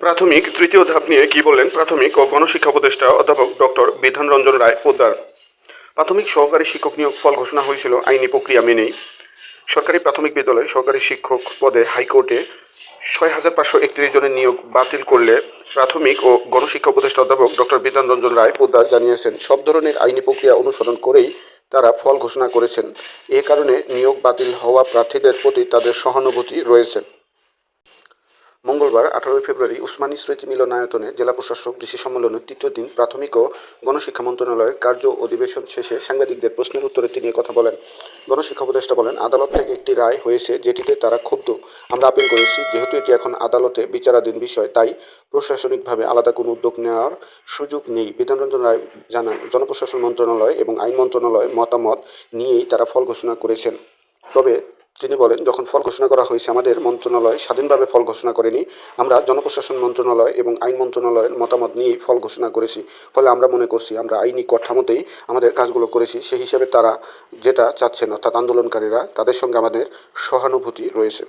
প্রাথমিক তৃতীয় ধাপ নিয়ে কি বললেন প্রাথমিক ও গণশিক্ষা উপদেষ্টা অধ্যাপক ডক্টর বিধান রঞ্জন রায় পোদ্দার। প্রাথমিক সহকারী শিক্ষক নিয়োগ ফল ঘোষণা হয়েছিল আইনি প্রক্রিয়া মেনেই। সরকারি প্রাথমিক বিদ্যালয়ে সহকারী শিক্ষক পদে হাইকোর্টে ছয় হাজার পাঁচশো একত্রিশ জনের নিয়োগ বাতিল করলে প্রাথমিক ও গণশিক্ষা উপদেষ্টা অধ্যাপক ডক্টর বিধান রঞ্জন রায় পোদ্দার জানিয়েছেন, সব ধরনের আইনি প্রক্রিয়া অনুসরণ করেই তারা ফল ঘোষণা করেছেন। এ কারণে নিয়োগ বাতিল হওয়া প্রার্থীদের প্রতি তাদের সহানুভূতি রয়েছে। মঙ্গলবার, আঠারোই ফেব্রুয়ারি, উসমানী স্মৃতি মিলনায়তনে জেলা প্রশাসক, ডিসি সম্মেলনের তৃতীয় দিন প্রাথমিক ও গণশিক্ষা মন্ত্রণালয়ের কার্য অধিবেশন শেষে সাংবাদিকদের প্রশ্নের উত্তরে তিনি কথা বলেন। গণশিক্ষা উপদেষ্টা বলেন, আদালত থেকে একটি রায় হয়েছে যেটিতে তারা ক্ষুব্ধ। আমরা আপিল করেছি, যেহেতু এটি এখন আদালতে বিচারাধীন বিষয়, তাই প্রশাসনিকভাবে আলাদা কোনো উদ্যোগ নেওয়ার সুযোগ নেই। বিধানরঞ্জন রায় জানান, জনপ্রশাসন মন্ত্রণালয় এবং আইন মন্ত্রণালয় মতামত নিয়েই তারা ফল ঘোষণা করেছেন। তবে তিনি বলেন, যখন ফল ঘোষণা করা হয়েছে, আমাদের মন্ত্রণালয় স্বাধীনভাবে ফল ঘোষণা করেনি। আমরা জনপ্রশাসন মন্ত্রণালয় এবং আইন মন্ত্রণালয়ের মতামত নিয়ে ফল ঘোষণা করেছি। ফলে আমরা মনে করছি, আমরা আইনি কাঠামোতেই আমাদের কাজগুলো করেছি। সেই হিসাবে তারা যেটা চাচ্ছেন অর্থাৎ আন্দোলনকারীরা, তাদের সঙ্গে আমাদের সহানুভূতি রয়েছে।